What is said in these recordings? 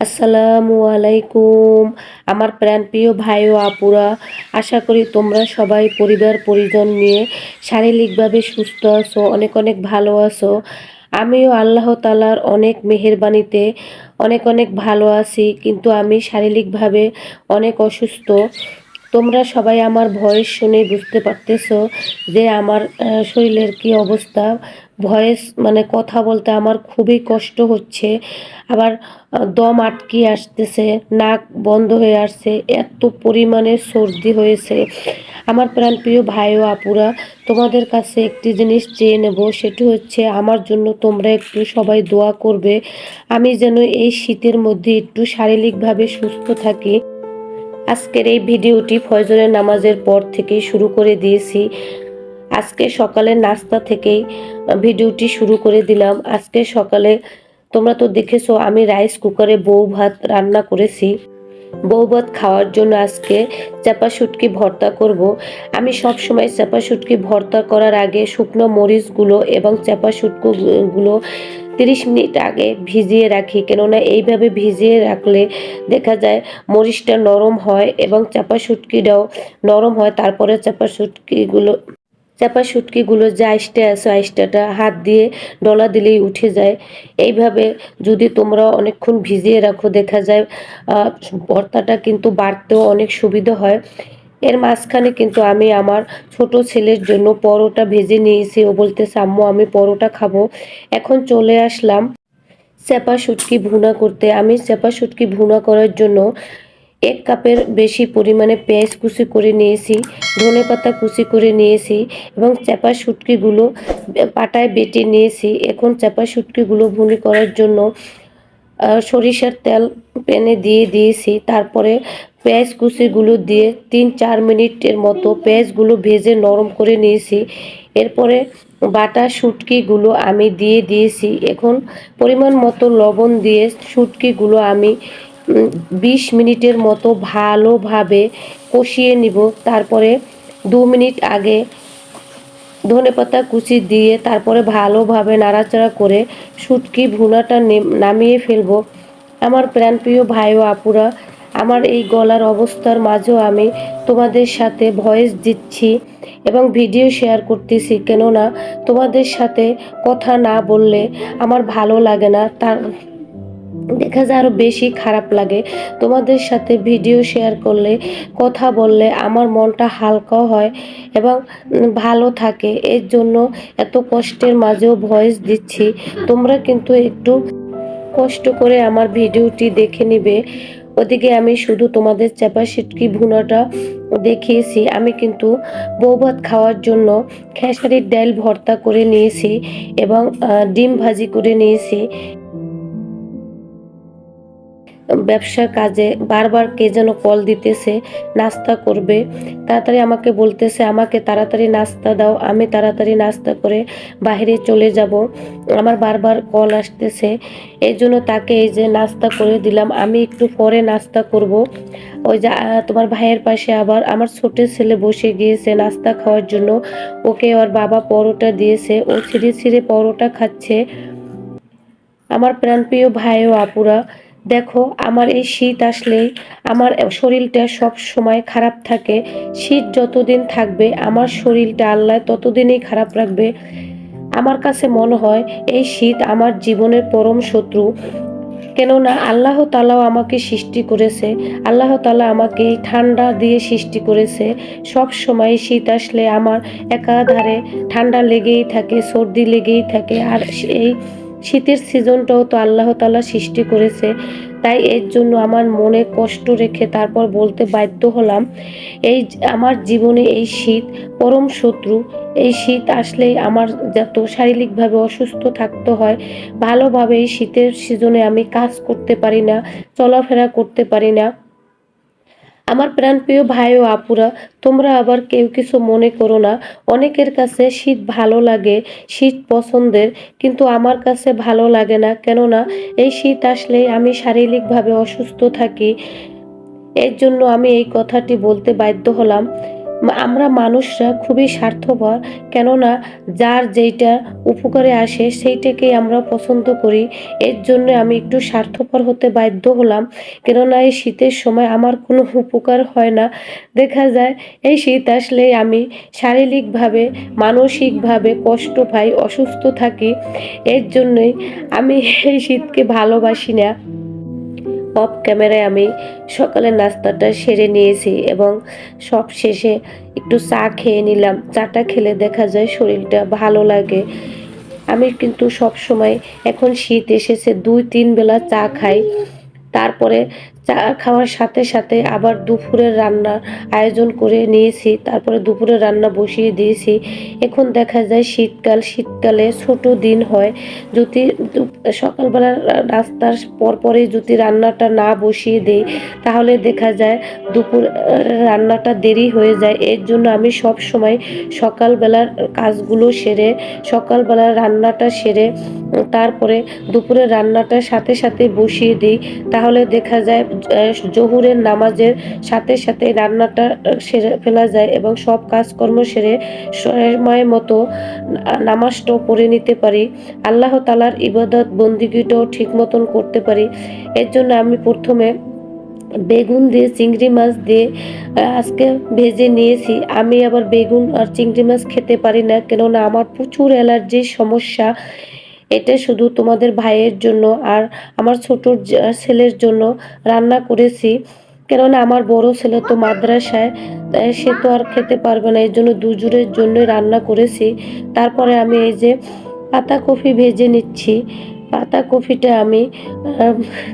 আসসালামু আলাইকুম, আমার প্রাণপ্রিয় ভাই ও আপুরা। আশা করি তোমরা সবাই পরিবার পরিজন নিয়ে শারীরিকভাবে সুস্থ আছো, অনেক অনেক ভালো আছো। আমিও আল্লাহ তালার অনেক মেহেরবানিতে অনেক অনেক ভালো আছি কিন্তু আমি শারীরিকভাবে অনেক অসুস্থ। তোমরা সবাই আমার ভয়েস শুনে বুঝতে পারতেছো যে আমার শরীরের কি অবস্থা। ভয়েস মানে কথা বলতে আমার খুবই কষ্ট হচ্ছে। আবার দম আটকে আসতেছে, নাক বন্ধ হয়ে আসছে, এত পরিমাণে সর্দি হয়েছে। আমার প্রাণপ্রিয় ভাই ও আপুরা, তোমাদের কাছে একটি জিনিস চেয়ে নেব, সেটি হচ্ছে আমার জন্য তোমরা একটু সবাই দোয়া করবে। আমি যেন এই শীতের মধ্যে একটু শারীরিকভাবে সুস্থ থাকি। আজকের এই ভিডিওটি ফজরের নামাজের পর থেকেই শুরু করে দিয়েছি। আজকে সকালে নাস্তা থেকেই ভিডিওটি শুরু করে দিলাম। আজকে সকালে তোমরা তো দেখেছ, আমি রাইস কুকারে বউ ভাত রান্না করেছি। বউ ভাত খাওয়ার জন্য আজকে চাপা শুটকি ভর্তা করব। আমি সব সময় চাপা শুটকি ভর্তা করার আগে শুকনো মরিচগুলো এবং চাপা শুটকোগুলো তিরিশ মিনিট আগে ভিজিয়ে রাখি। কেননা এইভাবে ভিজিয়ে রাখলে দেখা যায় মরিচটা নরম হয় এবং চাপা শুটকিটাও নরম হয়। তারপরে চাপা শুটকিগুলো চাপা শুটকিগুলো যে আইসটা আছে, আইসটাটা হাত দিয়ে ডলা দিলেই উঠে যায়। এইভাবে যদি তোমরা অনেকক্ষণ ভিজিয়ে রাখো, দেখা যায় ভর্তাটা কিন্তু বাড়তেও অনেক সুবিধা হয়। এর মাঝখানে কিন্তু আমি আমার ছোট ছেলের জন্য পরোটা ভেজে নিয়েছি। ও বলতে আম্মু আমি পরোটা খাব। এখন চলে আসলাম চেপা শুটকি ভুনা করতে। আমি চেপা শুটকি ভুনা করার জন্য এক কাপের বেশি পরিমাণে পেঁয়াজ কুচি করে নিয়েছি, ধনে পাতা কুচি করে নিয়েছি এবং চেপা শুটকিগুলো পাটায় বেটে নিয়েছি। এখন চেপা শুটকিগুলো ভুনি করার জন্য সরিষার তেল প্যানে দিয়ে দিয়েছি। তারপরে পেঁয়াজ কুচিগুলো দিয়ে তিন চার মিনিটের মতো পেঁয়াজগুলো ভেজে নরম করে নিয়েছি। এরপরে বাটা শুটকিগুলো আমি দিয়ে দিয়েছি। এখন পরিমাণ মতো লবণ দিয়ে শুটকিগুলো আমি বিশ মিনিটের মতো ভালোভাবে কষিয়ে নিব। তারপরে দু মিনিট আগে ধনেপাতা কুচি দিয়ে তারপরে ভালোভাবে নাড়াচাড়া করে শুটকি ভুনাটা নামিয়ে ফেলব। আমার প্রাণপ্রিয় ভাই ও আপুরা আমার এই গলার অবস্থার মাঝেও আমি তোমাদের সাথে ভয়েস দিচ্ছি এবং ভিডিও শেয়ার করতেছি। কেননা তোমাদের সাথে কথা না বললে আমার ভালো লাগে না। তার দেখা যায় আরও বেশি খারাপ লাগে। তোমাদের সাথে ভিডিও শেয়ার করলে, কথা বললে আমার মনটা হালকা হয় এবং ভালো থাকে। এর জন্য এত কষ্টের মাঝেও ভয়েস দিচ্ছি। তোমরা কিন্তু একটু কষ্ট করে আমার ভিডিওটি দেখে নিবে। ওদিকে আমি শুধু তোমাদের চাপা সিটকি ভুনাটা দেখিয়েছি। আমি কিন্তু বৌভাত খাওয়ার জন্য খেসারির ডাল ভর্তা করে নিয়েছি এবং ডিম ভাজি করে নিয়েছি। ব্যবসার কাজে বারবার কে যেন কল দিতেছে, নাস্তা করবে। তাড়াতাড়ি আমাকে বলতেছে, আমাকে তাড়াতাড়ি নাস্তা দাও, আমি তাড়াতাড়ি নাস্তা করে বাইরে চলে যাব। আমার বারবার কল আসতেছে, এই জন্য তাকে এই যে নাস্তা করে দিলাম, আমি একটু পরে নাস্তা করব। ওই যে তোমার ভাইয়ের পাশে আবার আমার ছোট ছেলে বসে গিয়েছে নাস্তা খাওয়ার জন্য। ওকে ওর বাবা পরোটা দিয়েছে, ও ছিঁড়ে ছিঁড়ে পরোটা খাচ্ছে। আমার প্রাণপ্রিয় ভাই ও আপুরা দেখো, আমার এই শীত আসলেই আমার শরীরটা সব সময় খারাপ থাকে। শীত যতদিন থাকবে, আমার শরীরটা আল্লাহ ততদিনই খারাপ রাখবে। আমার কাছে মনে হয়, এই শীত আমার জীবনের পরম শত্রু। কেননা, আল্লাহ তালাও আমাকে সৃষ্টি করেছে। আল্লাহ তালা আমাকে ঠান্ডা দিয়ে সৃষ্টি করেছে। সব সময় শীত আসলে আমার একাধারে ঠান্ডা লেগেই থাকে, সর্দি লেগেই থাকে। আর এই শীতের সিজনটাও তো আল্লাহ তালা সৃষ্টি করেছে। তাই এর জন্য আমার মনে কষ্ট রেখে তারপর বলতে বাধ্য হলাম, এই আমার জীবনে এই শীত পরম শত্রু। এই শীত আসলেই আমার যত শারীরিকভাবে অসুস্থ থাকতে হয়, ভালোভাবে এই শীতের সিজনে আমি কাজ করতে পারি না, চলাফেরা করতে পারি না। আমার প্রাণপ্রিয় ভাই ও আপুরা, তোমরা আবার কেউ কিছু মনে করো না। অনেকের কাছে শীত ভালো লাগে, শীত পছন্দের, কিন্তু আমার কাছে ভালো লাগে না। কেননা, এই শীত আসলেই আমি শারীরিকভাবে অসুস্থ থাকি। এর জন্য আমি এই কথাটি বলতে বাধ্য হলাম। আমরা মানুষরা খুবই স্বার্থপর, কেননা যার যেইটা উপকারে আসে সেইটাকেই আমরা পছন্দ করি। এর জন্য আমি একটু স্বার্থপর হতে বাধ্য হলাম, কেননা এই শীতের সময় আমার কোনো উপকার হয় না। দেখা যায়, এই শীত আসলেই আমি শারীরিকভাবে, মানসিকভাবে কষ্ট পাই, অসুস্থ থাকি। এর জন্যই আমি এই শীতকে ভালোবাসি না। অফ ক্যামেরায় আমি সকালের নাস্তাটা সেরে নিয়েছি এবং সব শেষে একটু চা খেয়ে নিলাম। চাটা খেলে দেখা যায় শরীরটা ভালো লাগে। আমি কিন্তু সব সময় এখন শীত এসেছে, দুই তিন বেলা চা খাই। তারপরে চা খাওয়ার সাথে সাথে আবার দুপুরের রান্নার আয়োজন করে নিয়েছি। তারপরে দুপুরের রান্না বসিয়ে দিয়েছি। এখন দেখা যায় শীতকাল, শীতকালে ছোট দিন হয়। যদি সকালবেলা রা- নাস্তার পরপরই যদি রান্নাটা না বসিয়ে দেই, তাহলে দেখা যায় দুপুর রান্নাটা দেরি হয়ে যায়। এর জন্য আমি সব সময় সকালবেলার কাজগুলো সেরে, সকালবেলার রান্নাটা সেরে, তারপরে দুপুরের রান্নাটা সাথে সাথে বসিয়ে দিই। তাহলে দেখা যায় জহুরের নামাজের সাথে সাথে রান্নাটা সেরে ফেলা যায় এবং সব কাজকর্ম সেরে সময় মতো নামাজটাও পড়ে নিতে পারি। আল্লাহ তালার ইবাদত বন্দিগিটাও ঠিক মতন করতে পারি। এর জন্য আমি প্রথমে বেগুন দিয়ে চিংড়ি মাছ দিয়ে আজকে ভেজে নিয়েছি। আমি আবার বেগুন আর চিংড়ি মাছ খেতে পারি না, কেননা আমার প্রচুর অ্যালার্জির সমস্যা। এটা শুধু তোমাদের ভাইয়ের জন্য আর আমার ছোট ছেলের জন্য রান্না করেছি। কেননা আমার বড় ছেলে তো মাদ্রাসায় সে তো আর খেতে পারবে না এই জন্য দুজনের জন্যই রান্না করেছি। তারপরে আমি এই যে পাতা কফি ভেজে নিচ্ছি। পাতা কফিটা আমি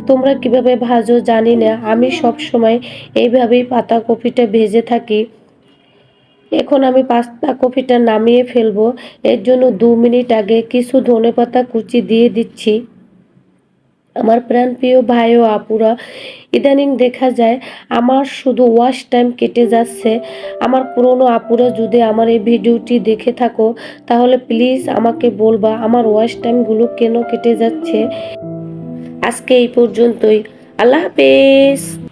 তোমরা কীভাবে ভাজো জানি না। আমি সব সময় এইভাবেই পাতা কপিটা ভেজে থাকি। এখন আমি পাস্তা কফিটা নামিয়ে ফেলব। এর জন্য দু মিনিট আগে কিছু ধনেপাতা কুচি দিয়ে দিচ্ছি। আমার প্রাণ প্রিয় ভাই ও আপুরা, ইদানিং দেখা যায় আমার শুধু ওয়াশ টাইম কেটে যাচ্ছে। আমার পুরনো আপুরা যদি আমার এই ভিডিওটি দেখে থাকো, তাহলে প্লিজ আমাকে বলবা আমার ওয়াশ টাইমগুলো কেন কেটে যাচ্ছে। আজকে এই পর্যন্তই। আল্লাহ হাফেজ।